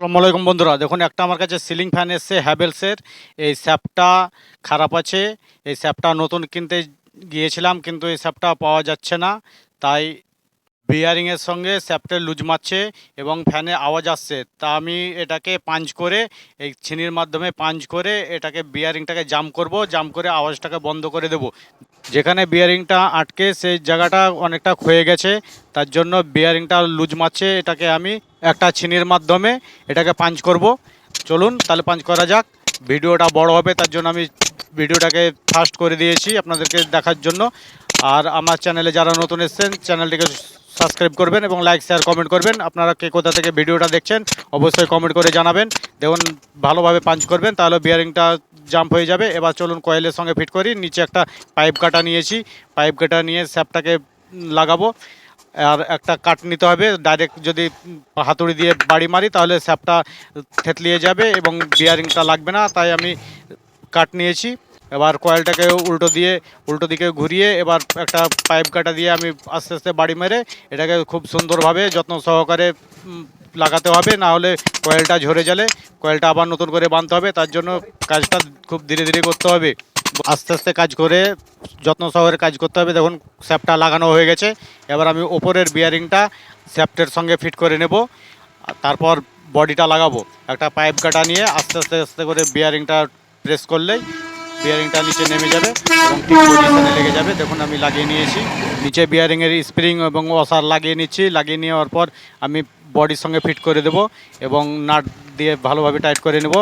আলাইকুম বন্ধুরা। দেখুন, একটা আমার কাছে সিলিং ফ্যান এসছে হ্যাভেলসের এই স্যাপটা খারাপ আছে। এই স্যাপটা নতুন কিনতে গিয়েছিলাম, কিন্তু এই স্যাপটা পাওয়া যাচ্ছে না। তাই বিয়ারিংয়ের সঙ্গে স্যাপটের লুজ মারছে এবং ফ্যানে আওয়াজ আসছে। তা আমি এটাকে পাঞ্চ করে, এই ছিনির মাধ্যমে পাঞ্চ করে এটাকে বিয়ারিংটাকে জাম করব জাম করে আওয়াজটাকে বন্ধ করে দেব। যেখানে বিয়ারিংটা আটকে, সেই জায়গাটা অনেকটা ক্ষয়ে গেছে। তার জন্য বিয়ারিংটা লুজ মারছে। এটাকে আমি একটা ছিনির মাধ্যমে এটাকে পাঞ্চ করব। চলুন, তাহলে পাঞ্চ করা যাক। ভিডিওটা বড় হবে, তার জন্য আমি ভিডিওটাকে ফাস্ট করে দিয়েছি আপনাদেরকে দেখার জন্য। আর আমার চ্যানেলে যারা নতুন এসেছেন, চ্যানেলটিকে সাবস্ক্রাইব করবেন এবং লাইক, শেয়ার, কমেন্ট করবেন। আপনারা কে কোথা থেকে ভিডিওটা দেখছেন, অবশ্যই কমেন্ট করে জানাবেন। দেখুন, ভালোভাবে পাঞ্চ করবেন, তাহলে বিয়ারিংটা জাম্প হয়ে যাবে। এবার চলুন কয়েলের সঙ্গে ফিট করি। নিচে একটা পাইপ কাটা নিয়েছি। পাইপ কাটা নিয়ে স্যাপটাকে লাগাবো। আর একটা কাট নিতে হবে। ডাইরেক্ট যদি হাতুড়ি দিয়ে বাড়ি মারি, তাহলে স্যাপটা থেতলিয়ে যাবে এবং বিয়ারিংটা লাগবে না। তাই আমি কাট নিয়েছি। এবার কয়েলটাকে উল্টো দিয়ে, উল্টো দিকে ঘুরিয়ে এবার একটা পাইপ কাটা দিয়ে আমি আস্তে আস্তে বাড়ি মেরে এটাকে খুব সুন্দরভাবে যত্ন সহকারে লাগাতে হবে। না হলে কয়েলটা ঝরে গেলে কয়েলটা আবার নতুন করে বাঁধতে হবে। তার জন্য কাজটা খুব ধীরে ধীরে করতে হবে। আস্তে আস্তে কাজ করে যত্ন সহকারে কাজ করতে হবে। দেখুন স্যাপটা লাগানো হয়ে গেছে। এবার আমি ওপরের বিয়ারিংটা স্যাপটের সঙ্গে ফিট করে নেব। তারপর বডিটা লাগাবো। একটা পাইপ কাটা নিয়ে আস্তে আস্তে আস্তে করে বিয়ারিংটা প্রেস করলেই বিয়ারিংটা নিচে নেমে যাবে এবং ঠিক পজিশনে লেগে যাবে। দেখুন, আমি লাগিয়ে নিয়েছি। নিচে বিয়ারিংয়ের স্প্রিং এবং ওয়াসার লাগিয়ে নিচ্ছি। লাগিয়ে নেওয়ার পর আমি বডির সঙ্গে ফিট করে দেব এবং নাট দিয়ে ভালোভাবে টাইট করে নেব।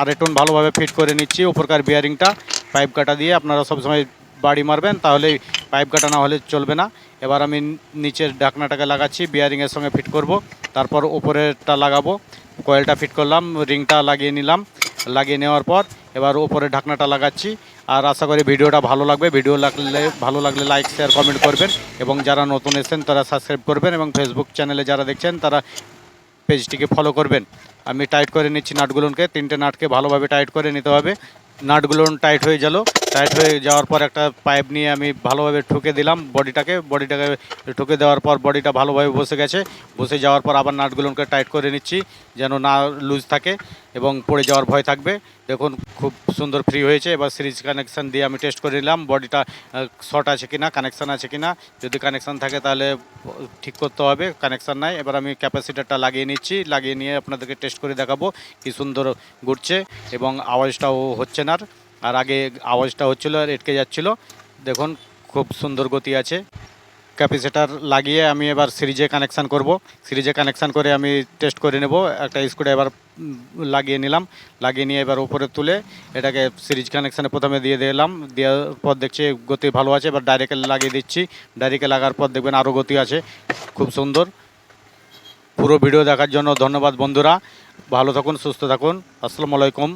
আর একটু ভালোভাবে ফিট করে নিচ্ছি। উপরকার বিয়ারিংটা পাইপ কাটা দিয়ে। আপনারা সবসময় বাড়ি মারবেন তাহলে পাইপ কাটা না হলে চলবে না। এবার আমি নিচের ঢাকনাটাকে লাগাচ্ছি বিয়ারিংয়ের সঙ্গে ফিট করব, তারপর উপরেরটা লাগাবো। কয়েলটা ফিট করলাম রিংটা লাগিয়ে নিলাম। লাগিয়ে নেওয়ার পর এবার ওপরে ঢাকনাটা লাগাচ্ছি। আর আশা করি ভিডিওটা ভালো লাগবে। ভিডিও লাগলে, ভালো লাগলে লাইক শেয়ার কমেন্ট করবেন। এবং যারা নতুন এসেছেন, তারা সাবস্ক্রাইব করবেন। এবং ফেসবুক চ্যানেলে যারা দেখছেন, তারা পেজটিকে ফলো করবেন। আমি টাইট করে নিচ্ছি নাটগুলোকে। তিনটে নাটকে ভালোভাবে টাইট করে নিতে হবে। নাটগুলো টাইট হয়ে গেল। টাইট হয়ে যাওয়ার পর একটা পাইপ নিয়ে আমি ভালোভাবে ঠুকে দিলাম বডিটাকে। বডিটাকে ঠুকে দেওয়ার পর বডিটা ভালোভাবে বসে গেছে। বসে যাওয়ার পর আবার নাটগুলোকে টাইট করে নিচ্ছি যেন না লুজ থাকে। এবং পড়ে যাওয়ার ভয় থাকবে। দেখুন, খুব সুন্দর ফ্রি হয়েছে। এবার সিরিজ কানেকশান দিয়ে আমি টেস্ট করে নিলাম। বডিটা শর্ট আছে কিনা কানেকশান আছে কিনা। যদি কানেকশান থাকে তাহলে ঠিক করতে হবে। কানেকশান নাই। এবার আমি ক্যাপাসিটারটা লাগিয়ে নিচ্ছি। লাগিয়ে নিয়ে আপনাদেরকে টেস্ট করে দেখাবো কি সুন্দর ঘুরছে এবং আওয়াজটাও হচ্ছে না। আর আগে আওয়াজটা হচ্ছিল আর এটকে যাচ্ছিল। দেখুন, খুব সুন্দর গতি আছে। ক্যাপাসিটার লাগিয়ে আমি এবার সিরিজে কানেকশান করব। সিরিজে কানেকশান করে আমি টেস্ট করে নেব। একটা স্ক্রু এবার লাগিয়ে নিলাম। লাগিয়ে নিয়ে এবার উপরে তুলে এটাকে সিরিজ কানেকশানে প্রথমে দিয়ে দিলাম। দেওয়ার পর দেখছি গতি ভালো আছে। এবার ডাইরেক্টে লাগিয়ে দিচ্ছি। ডাইরেক্টে লাগার পর দেখবেন আরও গতি আছে। খুব সুন্দর। পুরো ভিডিও দেখার জন্য ধন্যবাদ বন্ধুরা। ভালো থাকুন, সুস্থ থাকুন। আসসালামু আলাইকুম।